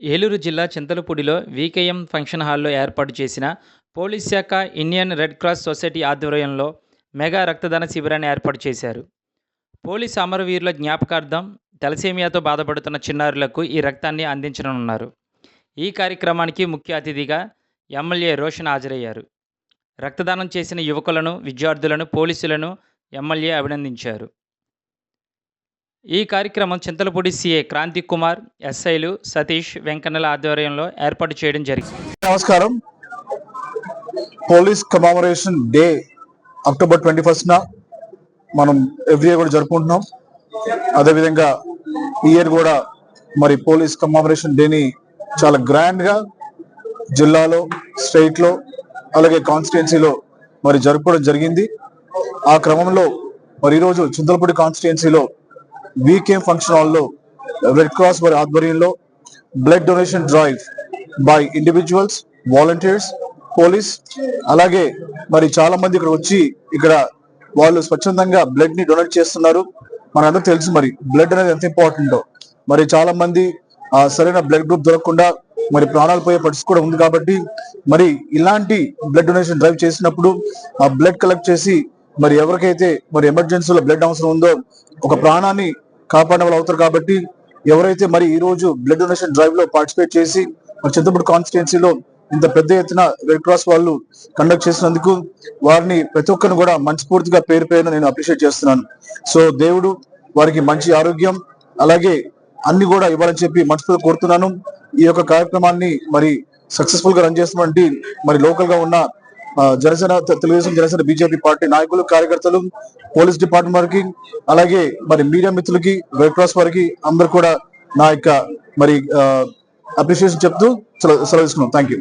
ఏలూరు జిల్లా చింతలపూడిలో వికేఎం ఫంక్షన్ హాల్లో ఏర్పాటు చేసిన పోలీస్ శాఖ ఇండియన్ రెడ్ క్రాస్ సొసైటీ ఆధ్వర్యంలో మెగా రక్తదాన శిబిరాన్ని ఏర్పాటు చేశారు. పోలీస్ అమరవీరుల జ్ఞాపకార్థం తలసేమియాతో బాధపడుతున్న చిన్నారులకు ఈ రక్తాన్ని అందించనున్నారు. ఈ కార్యక్రమానికి ముఖ్య అతిథిగా ఎమ్మెల్యే రోషన్ హాజరయ్యారు. రక్తదానం చేసిన యువకులను విద్యార్థులను పోలీసులను ఎమ్మెల్యే అభినందించారు. ఈ కార్యక్రమం చింతలపూడి సీఏ క్రాంతి కుమార్ ఎస్ఐలు సతీష్ వెంకన్నల ఆధ్వర్యంలో ఏర్పాటు చేయడం జరిగింది. నమస్కారం. Police commemoration day October twenty ఫస్ట్న మనం ఎవ్రీ ఇయర్ కూడా జరుపుకుంటున్నాం. అదేవిధంగా ఈ ఇయర్ కూడా మరి పోలీస్ కమామరేషన్ డేని చాలా గ్రాండ్గా జిల్లాలో స్టేట్లో అలాగే కాన్స్టిట్యున్సీలో మరి జరుపుకోవడం జరిగింది. ఆ క్రమంలో మరి ఈరోజు చింతలపూడి కాన్స్టిట్యున్సీలో వీకేం ఫంక్షన్ హాల్లో రెడ్ క్రాస్ వారి ఆధ్వర్యంలో blood donation drive by individuals volunteers police అలాగే మరి చాలా మంది ఇక్కడ వచ్చి ఇక్కడ వాళ్ళు స్వచ్ఛందంగా బ్లడ్ని డొనేట్ చేస్తున్నారు. మనందరూ తెలుసు మరి బ్లడ్ అనేది ఎంత ఇంపార్టెంటో మరి చాలా మంది సరైన బ్లడ్ గ్రూప్ దొరకకుండా మరి ప్రాణాలు పోయే పరిస్థితి కూడా ఉంది కాబట్టి మరి ఇలాంటి బ్లడ్ డొనేషన్ డ్రైవ్ చేసినప్పుడు ఆ బ్లడ్ కలెక్ట్ చేసి మరి ఎవరికైతే మరి ఎమర్జెన్సీలో బ్లడ్ అవసరం ఉందో ఒక ప్రాణాన్ని కాపాడే వాళ్ళు అవుతారు కాబట్టి ఎవరైతే మరి ఈ రోజు బ్లడ్ డొనేషన్ డ్రైవ్లో పార్టిసిపేట్ చేసి మరి చింతపూడి కాన్స్టిట్యున్సీలో ఇంత పెద్ద ఎత్తున రెడ్ క్రాస్ వాళ్ళు కండక్ట్ చేసినందుకు వారిని ప్రతి ఒక్కరిని కూడా మనస్ఫూర్తిగా పేరు పేరున నేను అప్రిషియేట్ చేస్తున్నాను. సో దేవుడు వారికి మంచి ఆరోగ్యం అలాగే అన్ని కూడా ఇవ్వాలని చెప్పి మనస్ఫూర్తి కోరుతున్నాను. ఈ యొక్క కార్యక్రమాన్ని మరి సక్సెస్ఫుల్గా రన్ చేస్తున్నటువంటి మరి లోకల్గా ఉన్న జనసేన తెలుగుదేశం జనసేన బీజేపీ పార్టీ నాయకులు కార్యకర్తలు పోలీస్ డిపార్ట్మెంట్ వారికి అలాగే మరి మీడియా మిత్రులకి రెడ్ క్రాస్ వారికి అందరు కూడా నా యొక్క మరి అప్రిషియేషన్ చెప్తూ సెలవు సెలవు తీసుకున్నాం థ్యాంక్ యూ